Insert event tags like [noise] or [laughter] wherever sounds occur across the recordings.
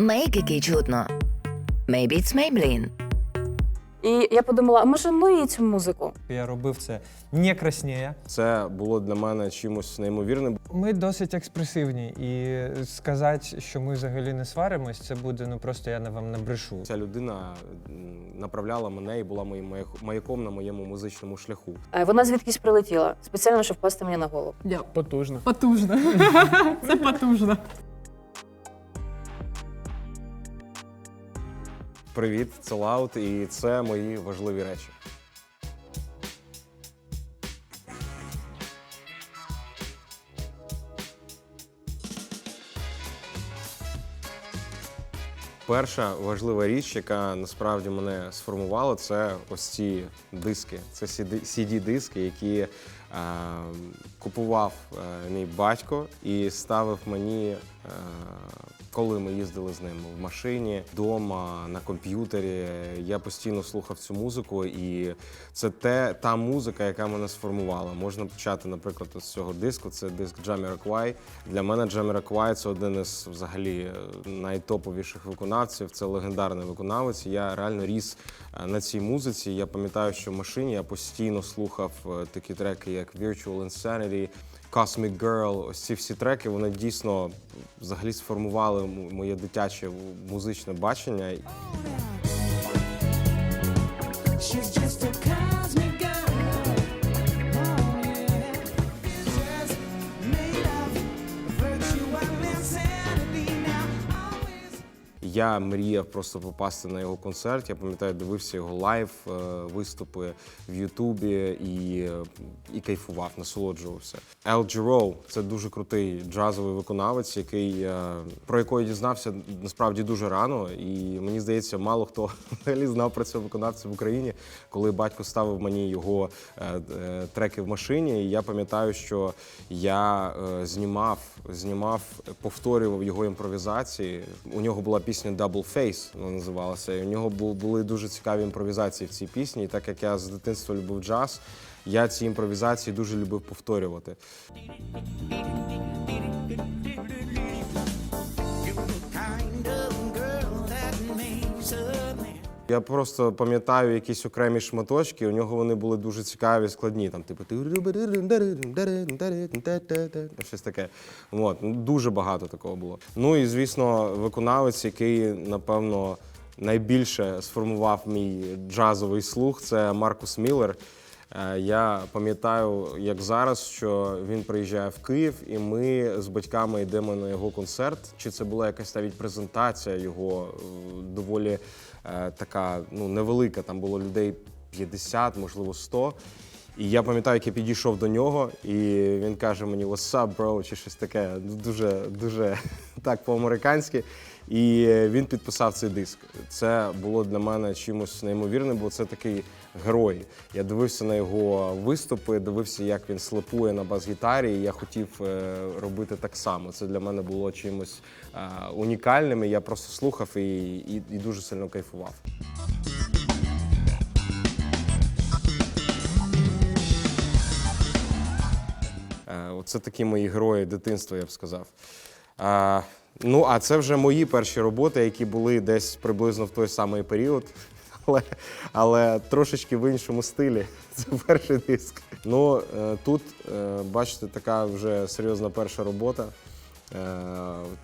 Make чутно. Maybe it's Maybelline. І я подумала, а може ну і цю музику? Я робив це не краснеє. Це було для мене чимось неймовірним. Ми досить експресивні, і сказати, що ми взагалі не сваримось, це буде ну просто я на вам набрешу. Ця людина направляла мене і була моїм маяк- маяком на моєму музичному шляху. Е, Вона звідкись прилетіла, спеціально, щоб впасти мені на голову. Потужно. Потужно. [laughs] Це потужно. Привіт, це Лаут, і це мої важливі речі. Перша важлива річ, яка насправді мене сформувала, це ось ці диски. Це CD-диски, які е, купував е, мій батько і ставив мені, е, коли ми їздили з ним в машині, вдома, на комп'ютері. Я постійно слухав цю музику, і це те, та музика, яка мене сформувала. Можна почати, наприклад, з цього диску. Це диск Jamiroquai. Для мене Jamiroquai – це один із взагалі найтоповіших виконавців. Це легендарний виконавець. Я реально ріс е, на цій музиці. Я пам'ятаю, що в машині я постійно слухав е, такі треки, як Virtual Insanity, Cosmic Girl. Ось ці всі треки вони дійсно взагалі сформували моє дитяче музичне бачення. She's just a cosmic Я мріяв просто попасти на його концерт. Я пам'ятаю, дивився його лайв, е, виступи в Ютубі і, і кайфував, насолоджувався. Ел Джероу – це дуже крутий джазовий виконавець, який е, про якого я дізнався насправді дуже рано. І мені здається, мало хто [laughs] взагалі знав про цього виконавця в Україні, коли батько ставив мені його е, треки в машині. І я пам'ятаю, що я знімав, знімав, повторював його імпровізації. У нього була пісня Double Face, вона називалася. І у нього були дуже цікаві імпровізації в цій пісні. І так як я з дитинства любив джаз, я ці імпровізації дуже любив повторювати. Я просто пам'ятаю якісь окремі шматочки. У нього вони були дуже цікаві, складні. Там, типу, щось таке. От, дуже багато такого було. Ну і звісно, виконавець, який напевно найбільше сформував мій джазовий слух, це Маркус Міллер. Я пам'ятаю, як зараз, що він приїжджає в Київ, і ми з батьками йдемо на його концерт. Чи це була якась навіть презентація його доволі така ну, невелика. Там було людей 50, можливо, 100. І я пам'ятаю, як я підійшов до нього, і він каже мені «What's up, bro?» чи щось таке, дуже, дуже так по-американськи. І він підписав цей диск. Це було для мене чимось неймовірним, бо це такий герой. Я дивився на його виступи, дивився, як він слепує на бас-гітарі. І я хотів е, робити так само. Це для мене було чимось е, унікальним. і Я просто слухав і, і, і дуже сильно кайфував. Е, Оце такі мої герої дитинства, я б сказав. Ну, а це вже мої перші роботи, які були десь приблизно в той самий період, [laughs] але, але трошечки в іншому стилі. [laughs] Це перший диск. Ну, е, тут, е, бачите, така вже серйозна перша робота. Е,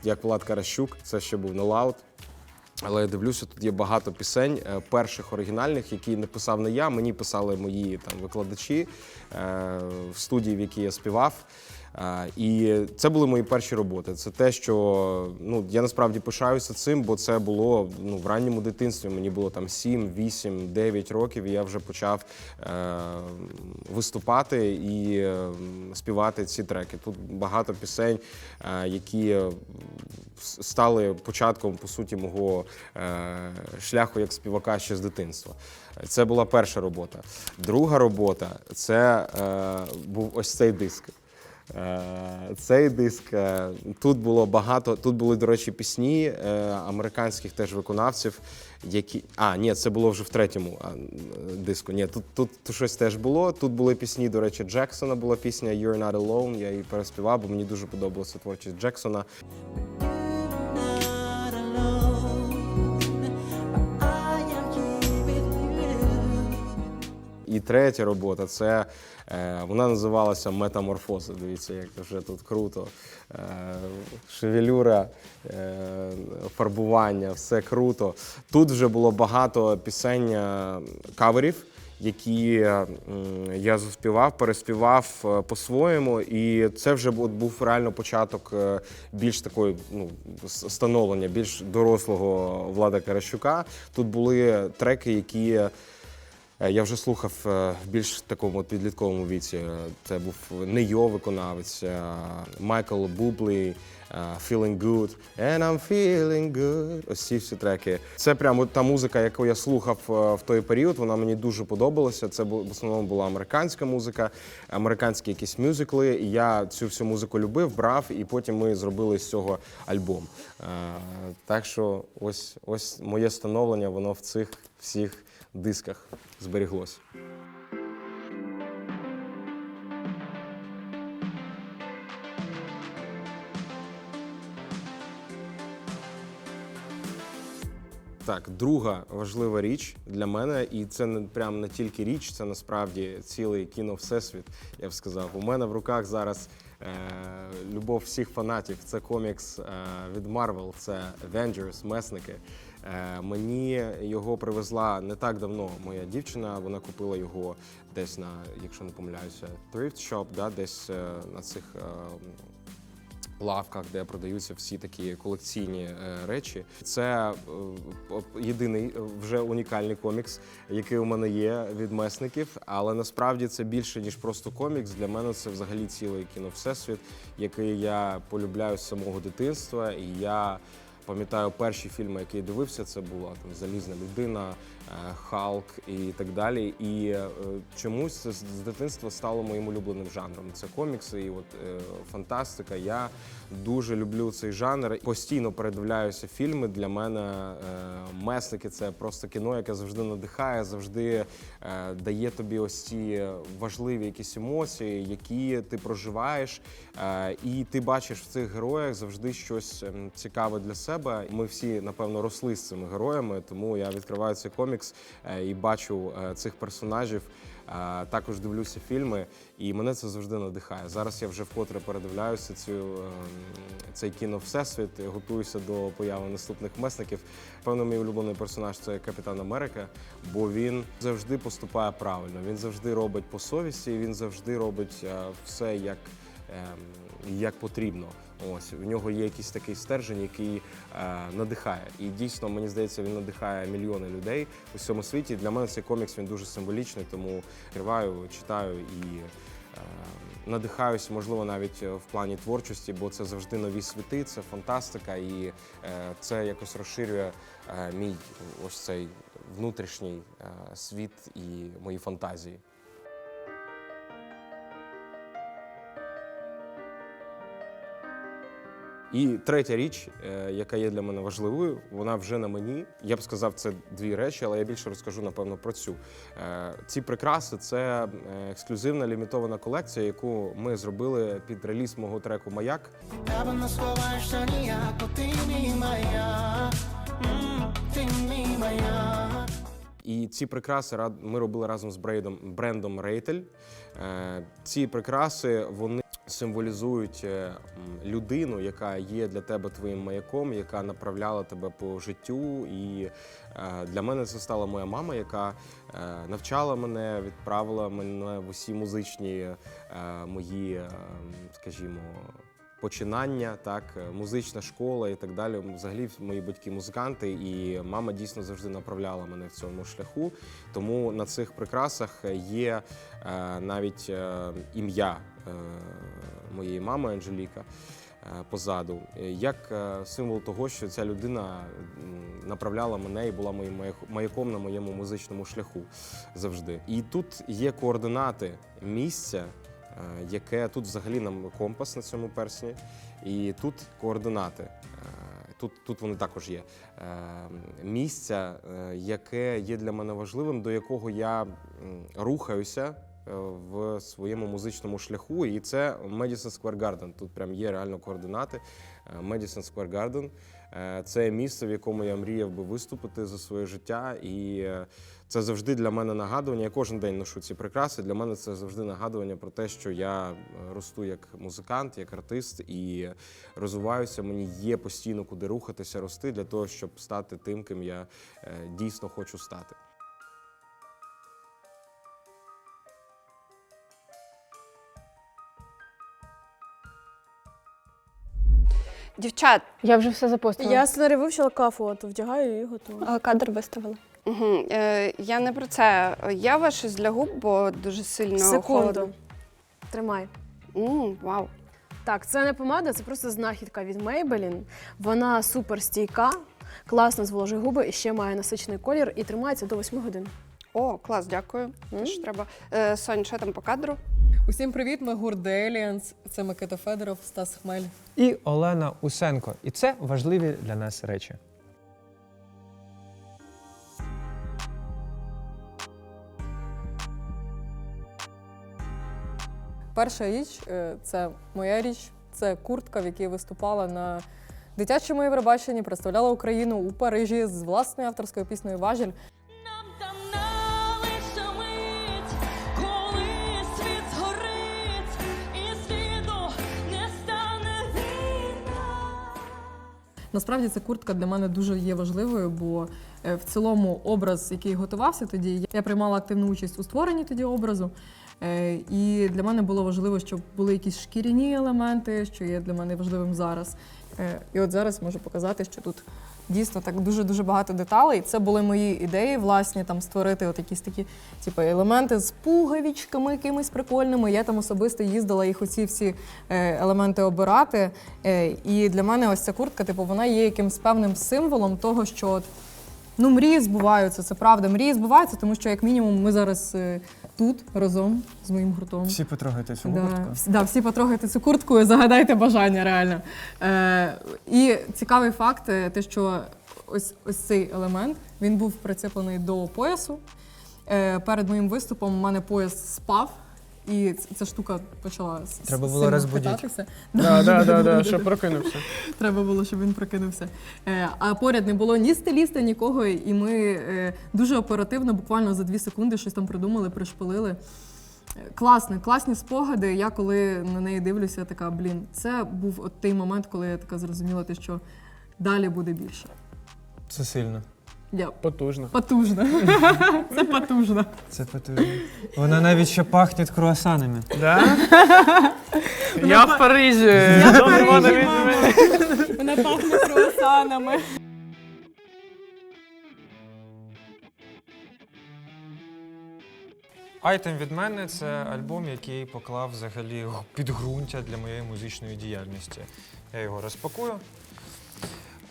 Як Влад Каращук, це ще був не лаут. Але я дивлюся, тут є багато пісень перших оригінальних, які не писав не я, мені писали мої там викладачі в студії, в якій я співав. І це були мої перші роботи. Це те, що ну я насправді пишаюся цим, бо це було ну в ранньому дитинстві. Мені було там 7, 8, 9 років, і я вже почав е, виступати і е, співати ці треки. Тут багато пісень, е, які стали початком по суті мого е, шляху як співака ще з дитинства. Це була перша робота. Друга робота це е, був ось цей диск. Е, Цей диск е, тут було багато. Тут були, до речі, пісні е, американських теж виконавців, які. А, ні, це було вже в третьому диску. Ні, тут, тут, щось теж було. Тут були пісні, до речі, Джексона була пісня You're Not Alone. Я її переспівав, бо мені дуже подобалася творчість Джексона. Третя робота це е, вона називалася Метаморфози. Дивіться, як вже тут круто. Е, шевелюра, е, фарбування, все круто. Тут вже було багато пісень каверів. Які я заспівав, переспівав по-своєму, і це вже був реально початок більш такої ну, становлення, більш дорослого Влада Каращука. Тут були треки, які я вже слухав е, в більш такому підлітковому віці. Е, Це був Нейо виконавець, е, Майкл Бублі, е, Feeling Good, and I'm feeling good. Ось ці всі треки. Це прямо та музика, яку я слухав е, в той період. Вона мені дуже подобалася. Це в основному була американська музика, американські якісь мюзикли. Я цю всю музику любив, брав, і потім ми зробили з цього альбом. Е, Так що ось ось моє становлення, воно в цих всіх дисках зберіглось. Так, друга важлива річ для мене, і це не прям не тільки річ, це насправді цілий кіно всесвіт. Я б сказав. У мене в руках зараз е, любов всіх фанатів. Це комікс е, від Marvel, це Avengers, месники. Е, мені його привезла не так давно моя дівчина. Вона купила його десь на, якщо не помиляюся, thrift shop, да, десь е, на цих. Е, лавках, де продаються всі такі колекційні речі. Це єдиний вже унікальний комікс, який у мене є від месників. Але насправді це більше ніж просто комікс. Для мене це взагалі цілий кіно всесвіт, який я полюбляю з самого дитинства. І я пам'ятаю перші фільми, які я дивився. Це була там Залізна людина, Халк і так далі. І е, чомусь з дитинства стало моїм улюбленим жанром. Це комікси і от е, фантастика. Я дуже люблю цей жанр. Постійно передивляюся фільми. Для мене е, месники це просто кіно, яке завжди надихає, завжди е, дає тобі ось ці важливі якісь емоції, які ти проживаєш. Е, і ти бачиш в цих героях завжди щось ем, цікаве для себе. Ми всі, напевно, росли з цими героями, тому я відкриваю цей комікс е, і бачу е, цих персонажів. Е, Також дивлюся фільми, і мене це завжди надихає. Зараз я вже вкотре передивляюся цю, цей кіно Всесвіт, готуюся до появи наступних месників. Певно, мій улюблений персонаж це Капітан Америка, бо він завжди поступає правильно. Він завжди робить по совісті, він завжди робить все як, ем, як потрібно. Ось в нього є якийсь такий стержень, який е, надихає. І дійсно, мені здається, він надихає мільйони людей у всьому світі. Для мене цей комікс він дуже символічний, тому відкриваю, читаю і е, надихаюся, можливо, навіть е, в плані творчості, бо це завжди нові світи, це фантастика, і е, це якось розширює мій ось цей внутрішній світ і мої фантазії. І третя річ, е, яка є для мене важливою, вона вже на мені. Я б сказав, це дві речі, але я більше розкажу напевно про цю. Е, Ці прикраси це е, ексклюзивна лімітована колекція, яку ми зробили під реліз мого треку Маяк. Тебе не сховаєшся ніяко, ти мій моя, ти мій моя. І ці прикраси ми робили разом з брендом, Рейтель. Ці прикраси вони символізують е, людину, яка є для тебе твоїм маяком, яка направляла тебе по життю. І е, для мене це стала моя мама, яка е, навчала мене, відправила мене в усі музичні мої, скажімо починання, так, музична школа і так далі. Взагалі, мої батьки музиканти, і мама дійсно завжди направляла мене в цьому шляху. Тому на цих прикрасах є е, навіть е, ім'я моєї мами Анжеліка. е, Позаду, Е, як е, символ того, що ця людина направляла мене і була моїм маяком на моєму музичному шляху завжди. І тут є координати місця, е, яке тут взагалі нам компас на цьому персні, і тут координати. Е, Тут, тут вони також є. Е, Місця, е, яке є для мене важливим, до якого я рухаюся е, в своєму музичному шляху. І це Madison Square Garden. Тут прям є реально координати. Е, Madison Square Garden. Е, Це місце, в якому я мріяв би виступити за своє життя, і е, це завжди для мене нагадування. Я кожен день ношу ці прикраси. Для мене це завжди нагадування про те, що я е, росту як музикант, як артист і розвиваюся. Мені є постійно куди рухатися, рости для того, щоб стати тим, ким я е, дійсно хочу стати. Дівчат, Я вже все запостила. Я сценарій вивчила кафу, от вдягаю і готую. А кадр виставили. угу, е, я не про це. У вас щось для губ, бо дуже сильно Секунду. холодно. Тримай. М, вау. Так, це не помада, це просто знахідка від Maybelline. Вона супер стійка, класно зволожує губи і ще має насичений колір і тримається до 8 годин. О, клас, дякую. Те, що треба. Е, Сонь, що там по кадру? Усім привіт, ми The Це Микита Федоров, Стас Хмель. І Олена Усенко. І це важливі для нас речі. Перша річ е, це моя річ, це куртка, в якій виступала на дитячому Євробаченні, представляла Україну у Парижі з власною авторською піснею Важіль. Насправді ця куртка для мене дуже є важливою, бо е, в цілому образ, який готувався тоді, я приймала активну участь у створенні тоді образу. Е, І для мене було важливо, щоб були якісь шкіряні елементи, що є для мене важливим зараз. Е, І от зараз можу показати, що тут дійсно так дуже дуже багато деталей. Це були мої ідеї, власні там створити от якісь такі, типу, елементи з пуговичками якимись прикольними. Я там особисто їздила їх оці всі е, елементи обирати. Е, І для мене ось ця куртка, типу, вона є якимсь певним символом того, що от, ну, мрії збуваються, це правда. Мрії збуваються, тому що, як мінімум, ми зараз е, тут разом з моїм гуртом. Всі потрогайте цю Да, куртку. да, всі потрогайте цю куртку і загадайте бажання реально. Е, і цікавий факт, е, те, що ось, ось цей елемент він був прицеплений до поясу. Е, перед моїм виступом у мене пояс спав, і ц- ця штука почала с- Треба було сильно хитатися. Да, да, да, да, щоб прокинувся. Треба було, щоб він прокинувся. Е, а поряд не було ні стиліста, нікого, і ми е, дуже оперативно, буквально за дві секунди, щось там придумали, пришпилили. Е, Класне, класні спогади. Я коли на неї дивлюся, така блін, це був от той момент, коли я така зрозуміла, те, що далі буде більше. Це сильно. Я Потужно. потужно. [laughs] Це потужно. Це потужно. Вона навіть ще пахне круасанами. Я в Парижі. Я в Парижі, meet мама. me. Вона пахне круасанами. Айтем від мене це альбом, який поклав взагалі підґрунтя для моєї музичної діяльності. Я його розпакую.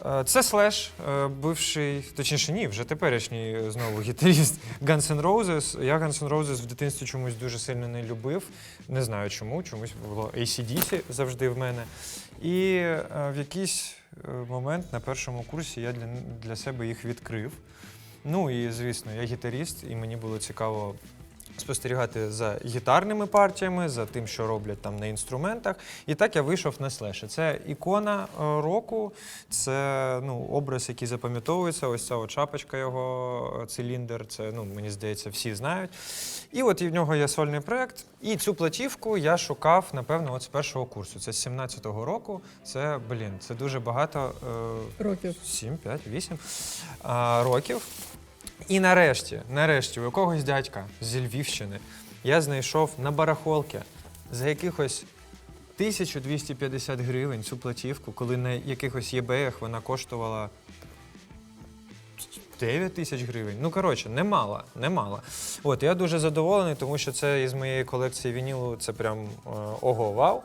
Е, Це Слеш, е, бивший, точніше, ні, вже теперішній е, знову гітаріст Guns N' Roses. Я Guns N' Roses в дитинстві чомусь дуже сильно не любив. Не знаю чому, чомусь було ACDC завжди в мене. І в якийсь момент на першому курсі я для, для себе їх відкрив. Ну і звісно, я гітаріст, і мені було цікаво спостерігати за гітарними партіями, за тим, що роблять там на інструментах. І так я вийшов на слеше. Це ікона е, року, це ну, образ, який запам'ятовується. Ось ця от шапочка його, е, циліндр. Це ну, мені здається, всі знають. І от і в нього є сольний проєкт. І цю платівку я шукав, напевно, от з першого курсу. Це з 17-го року. Це, блін, це дуже багато. Е, Років. 7, 5, 8 а, років. І нарешті, нарешті, у якогось дядька зі Львівщини я знайшов на барахолки за якихось 1250 гривень цю платівку, коли на якихось єбеях вона коштувала 9 тисяч гривень. Ну, коротше, немало, немало. От, я дуже задоволений, тому що це із моєї колекції вінілу, це прям е, ого, вау.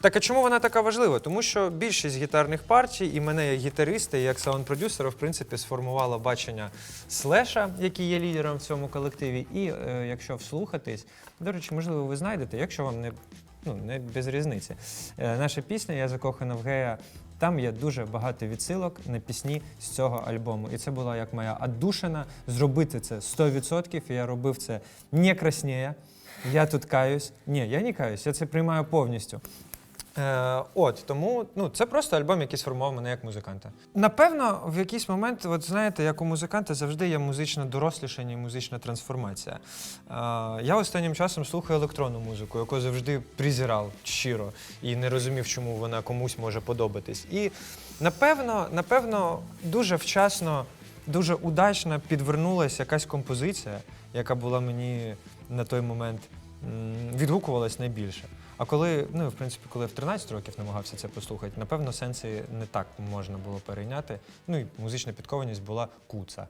Так а чому вона така важлива? Тому що більшість гітарних партій і мене як гітариста, і як саунд-продюсера, в принципі, сформувало бачення слеша, який є лідером в цьому колективі. І е, якщо вслухатись, до речі, можливо, ви знайдете, якщо вам не, ну, не без різниці. Е, наша пісня Я закохана в гея. Там є дуже багато відсилок на пісні з цього альбому. І це була як моя аддушина зробити це 100%. І я робив це не краснеє. Я тут каюсь. Ні, я не каюсь, я це приймаю повністю. Е, от тому ну це просто альбом, який сформував мене як музиканта. Напевно, в якийсь момент, от знаєте, як у музиканта завжди є музичне дорослішання і музична трансформація. Е, я останнім часом слухаю електронну музику, яку завжди презирав щиро і не розумів, чому вона комусь може подобатись. І напевно, напевно, дуже вчасно, дуже удачно підвернулася якась композиція, яка була мені на той момент відгукувалась найбільше. А коли, ну в принципі, коли я в 13 років намагався це послухати, напевно, сенси не так можна було перейняти. Ну і музична підкованість була куца.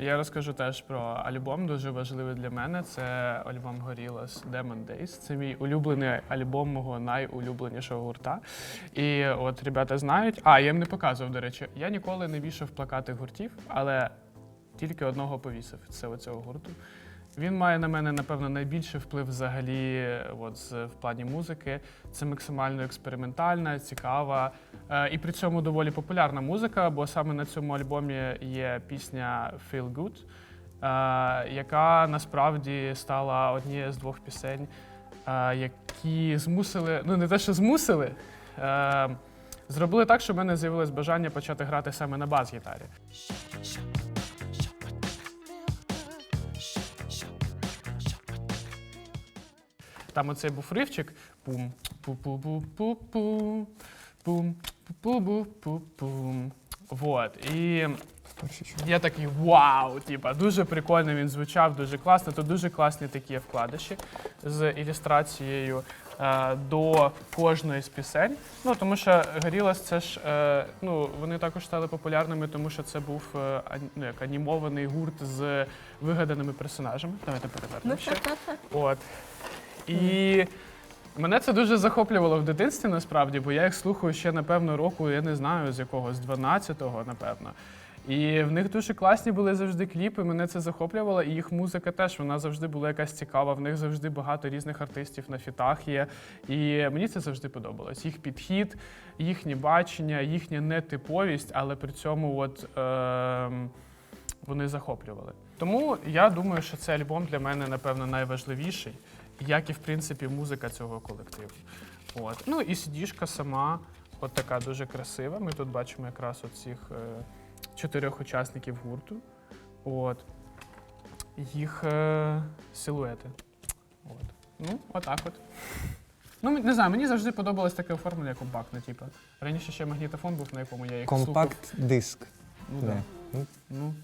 Я розкажу теж про альбом, дуже важливий для мене. Це альбом Gorillaz Demon Days. Це мій улюблений альбом мого найулюбленішого гурта. І от ребята знають. А, я їм не показував, до речі. Я ніколи не вішав плакати гуртів, але тільки одного повісив. Це оцього гурту. Він має на мене, напевно, найбільший вплив взагалі от, з- в плані музики. Це максимально експериментальна, цікава е, і при цьому доволі популярна музика, бо саме на цьому альбомі є пісня Feel Good, е, яка насправді стала однією з двох пісень, е, які змусили, ну не те, що змусили, е, зробили так, що в мене з'явилось бажання почати грати саме на бас-гітарі. Там оцей був ривчик. Пум, пу-пу-пу-пу-пу, пум, пу-пу-пу-пу-пум. Вот. І я такий вау! Типа, дуже прикольно він звучав, дуже класно. Тут дуже класні такі вкладиші з ілюстрацією е, до кожної з пісень. Ну тому що Gorillaz це ж е, ну вони також стали популярними, тому що це був е, ну, як анімований гурт з вигаданими персонажами. Давайте перевернемо ще. От. І мене це дуже захоплювало в дитинстві насправді, бо я їх слухаю ще, напевно, року, я не знаю, з якого, з 12-го, напевно. І в них дуже класні були завжди кліпи, мене це захоплювало, і їх музика теж вона завжди була якась цікава. В них завжди багато різних артистів на фітах є. І мені це завжди подобалось. Їх підхід, їхнє бачення, їхня нетиповість, але при цьому от, ем, вони захоплювали. Тому я думаю, що цей альбом для мене, напевно, найважливіший, як і в принципі музика цього колективу. От. Ну і сідішка сама, от така дуже красива. Ми тут бачимо якраз цих е, чотирьох учасників гурту. От. Їх е, силуети. От. Ну, отак от. Ну, не знаю, мені завжди подобалось таке оформлення компактне, типу. Раніше ще магнітофон був, на якому я їх слухав. Компакт-диск. Ну, Да. да. ну,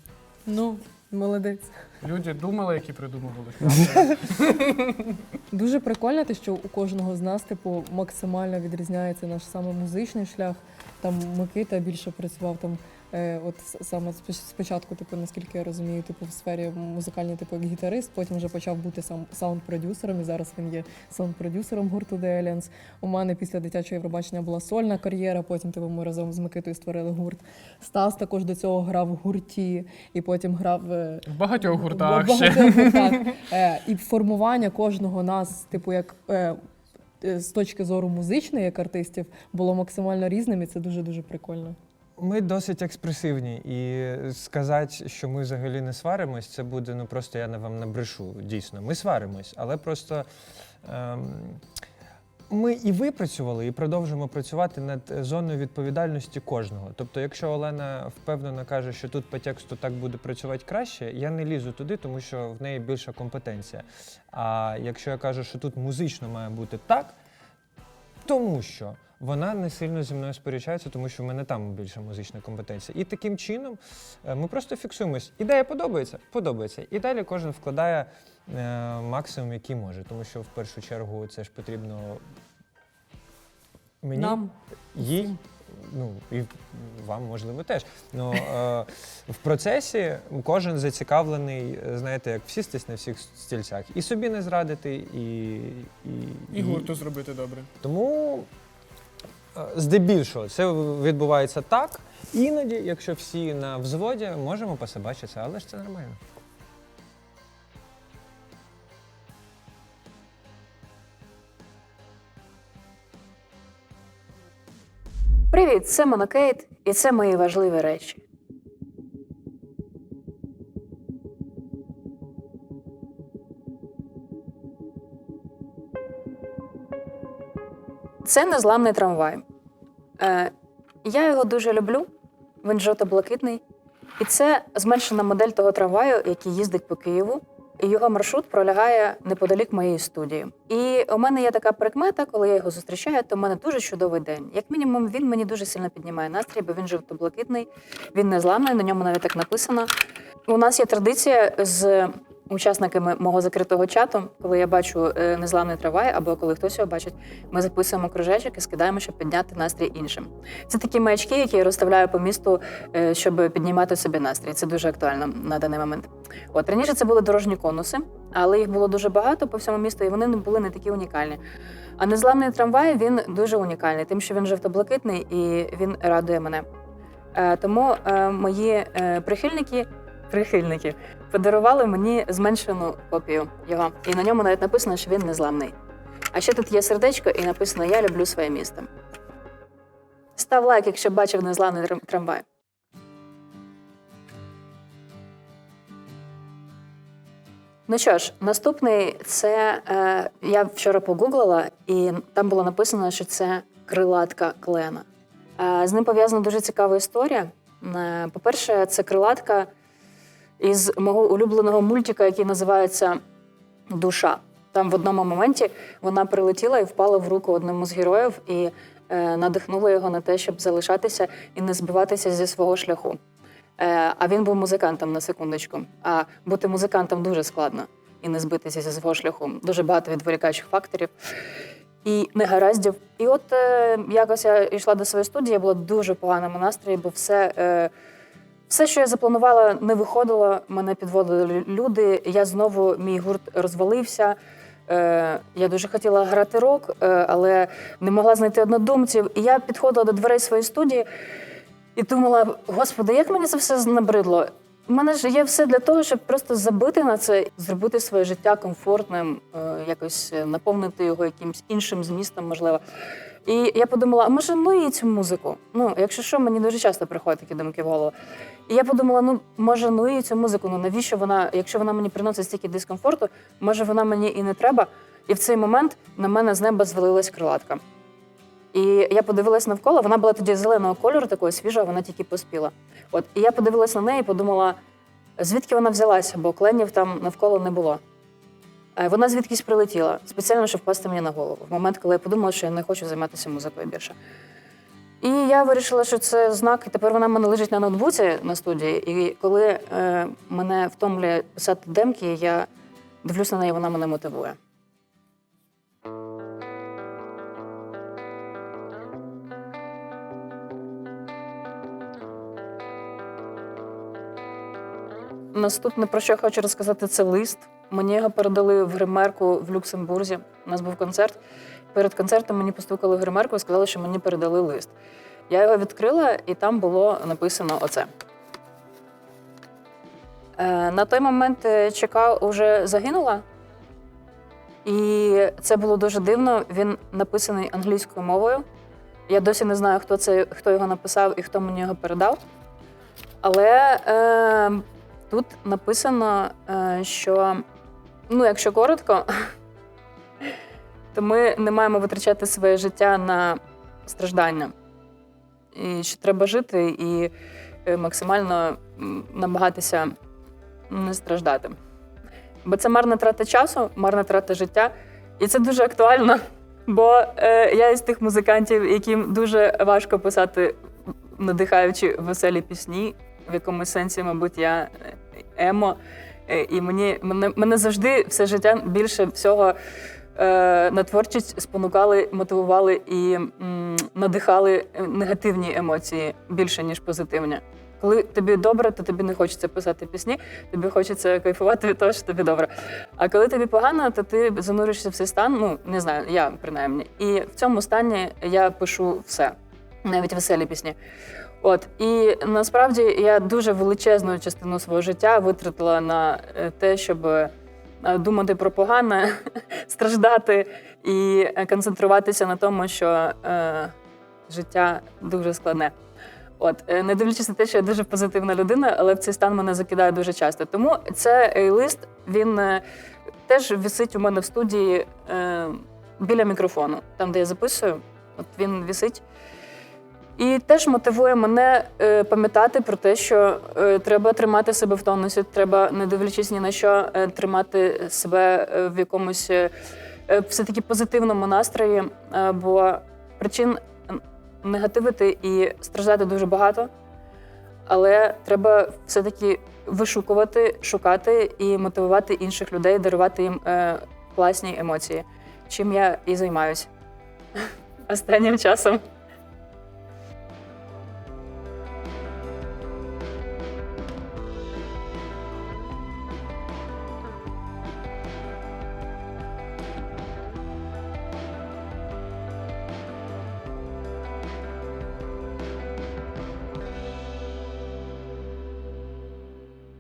Ну, молодець. люди думали, які придумували. [laughs] Дуже прикольно, те, що у кожного з нас, типу, максимально відрізняється наш саме музичний шлях. Там Микита більше працював там, от саме спочатку, типу, наскільки я розумію, типу, в сфері музикальній, типу, як гітарист, потім вже почав бути сам саунд-продюсером, і зараз він є саунд-продюсером гурту The Aliens. У мене після дитячого Євробачення була сольна кар'єра, потім типу, ми разом з Микитою створили гурт. Стас також до цього грав в гурті, і потім грав. е, В багатьох в гуртах багатьох ще. гуртах. Е, І формування кожного нас, типу, як е, е, з точки зору музичної, як артистів, було максимально різним, і це дуже дуже прикольно. Ми досить експресивні, і сказати, що ми взагалі не сваримось, це буде ну просто я на вам набрешу. Дійсно, ми сваримось, але просто ем, ми і випрацювали, і продовжуємо працювати над зоною відповідальності кожного. Тобто, якщо Олена впевнено каже, що тут по тексту так буде працювати краще, я не лізу туди, тому що в неї більша компетенція. А якщо я кажу, що тут музично має бути так, тому що вона не сильно зі мною сперечається, тому що в мене там більша музична компетенція. І таким чином е, ми просто фіксуємось. Ідея подобається, подобається. І далі кожен вкладає е, максимум, який може. Тому що в першу чергу це ж потрібно мені, Нам їй. Ну і вам можливо теж. Ну е, в процесі кожен зацікавлений, знаєте, як всістись на всіх стільцях, і собі не зрадити, і, і, І гурту зробити добре. тому здебільшого це відбувається так. Іноді, якщо всі на взводі, можемо пособачитися, але ж це нормально. Привіт, це Монокейт, і це мої важливі речі. Це незламний трамвай. Е, я його дуже люблю. Він жовто-блакитний. І це зменшена модель того трамваю, який їздить по Києву. І його маршрут пролягає неподалік моєї студії. І у мене є така прикмета, коли я його зустрічаю, то в мене дуже чудовий день. Як мінімум, він мені дуже сильно піднімає настрій, бо він жовто-блакитний, він незламний, на ньому навіть так написано. У нас є традиція з учасниками мого закритого чату, коли я бачу е, незламний трамвай, або коли хтось його бачить, ми записуємо кружечок і скидаємо, щоб підняти настрій іншим. Це такі маячки, які я розставляю по місту, е, щоб піднімати собі настрій. Це дуже актуально на даний момент. От раніше це були дорожні конуси, але їх було дуже багато по всьому місту, і вони були не такі унікальні. А незламний трамвай він дуже унікальний, тим, що він жовто-блакитний і він радує мене. Е, Тому мої прихильники, прихильники подарували мені зменшену копію його. І на ньому навіть написано, що він незламний. А ще тут є сердечко, і написано Я люблю своє місто. Став лайк, якщо бачив незламний трамвай. Ну що ж, наступний це е, я вчора погуглила, і там було написано, що це крилатка клена. Е, з ним пов'язана дуже цікава історія. Е, по-перше, це крилатка із мого улюбленого мультика, який називається Душа. Там в одному моменті вона прилетіла і впала в руку одному з героїв і е, надихнула його на те, щоб залишатися і не збиватися зі свого шляху. Е, а він був музикантом на секундочку. А бути музикантом дуже складно і не збитися зі свого шляху. Дуже багато відволікаючих факторів і негараздів. І от е, якось я йшла до своєї студії, я була в дуже поганому настрої, бо все. Е, все, що я запланувала, не виходило. Мене підводили люди. Я знову мій гурт розвалився. Е, я дуже хотіла грати рок, е, але не могла знайти однодумців. І я підходила до дверей своєї студії і думала: Господи, як мені це все набридло? У мене ж є все для того, щоб просто забити на це, зробити своє життя комфортним, е, якось наповнити його якимось іншим змістом, можливо. І я подумала, а може, ну і цю музику. Ну, якщо що, мені дуже часто приходять такі думки в голову. І я подумала: ну може, ну і цю музику, ну навіщо вона, якщо вона мені приносить стільки дискомфорту, може вона мені і не треба. І в цей момент на мене з неба звалилась крилатка. І я подивилась навколо, вона була тоді зеленого кольору, такої свіжа, вона тільки поспіла. От, і я подивилась на неї і подумала, звідки вона взялася, бо кленів там навколо не було. Е, Вона звідкись прилетіла, спеціально, щоб впасти мені на голову, в момент, коли я подумала, що я не хочу займатися музикою більше. І я вирішила, що це знак, і тепер вона в мене лежить на ноутбуці на студії. І коли е, мене втомлює писати демки, я дивлюсь на неї, вона мене мотивує. Наступне, про що я хочу розказати, це лист. Мені його передали в гримерку в Люксембурзі. У нас був концерт. Перед концертом мені постукали в гримерку і сказали, що мені передали лист. Я його відкрила, і там було написано оце. Е, на той момент е, ЧК вже загинула. І це було дуже дивно. Він написаний англійською мовою. Я досі не знаю, хто це, хто його написав і хто мені його передав. Але е, тут написано, е, що, ну, якщо коротко, то ми не маємо витрачати своє життя на страждання. І що треба жити і е, максимально намагатися не страждати. Бо це марна трата часу, марна трата життя. І це дуже актуально, бо е, я із тих музикантів, яким дуже важко писати надихаючі веселі пісні. В якомусь сенсі, мабуть, я е, емо. Е, І мені мене, мене завжди все життя більше всього е, на творчість спонукали, мотивували і м, надихали негативні емоції більше, ніж позитивні. Коли тобі добре, то тобі не хочеться писати пісні, тобі хочеться кайфувати від того, що тобі добре. А коли тобі погано, то ти зануришся в цей стан. Ну не знаю, я принаймні. І в цьому стані я пишу все, навіть веселі пісні. От і насправді я дуже величезну частину свого життя витратила на е, те, щоб е, думати про погане, [laughs] страждати і концентруватися на тому, що е, життя дуже складне. От, е, не дивлячись на те, що я дуже позитивна людина, але в цей стан мене закидає дуже часто. Тому цей лист він теж висить у мене в студії е, біля мікрофону, там, де я записую. От він вісить. І теж мотивує мене е, пам'ятати про те, що е, треба тримати себе в тонусі, треба, не дивлячись ні на що, е, тримати себе в якомусь все-таки позитивному настрої, бо причин негативити і страждати дуже багато. Але треба все-таки вишукувати, шукати і мотивувати інших людей, дарувати їм класні емоції, чим я і займаюся останнім часом.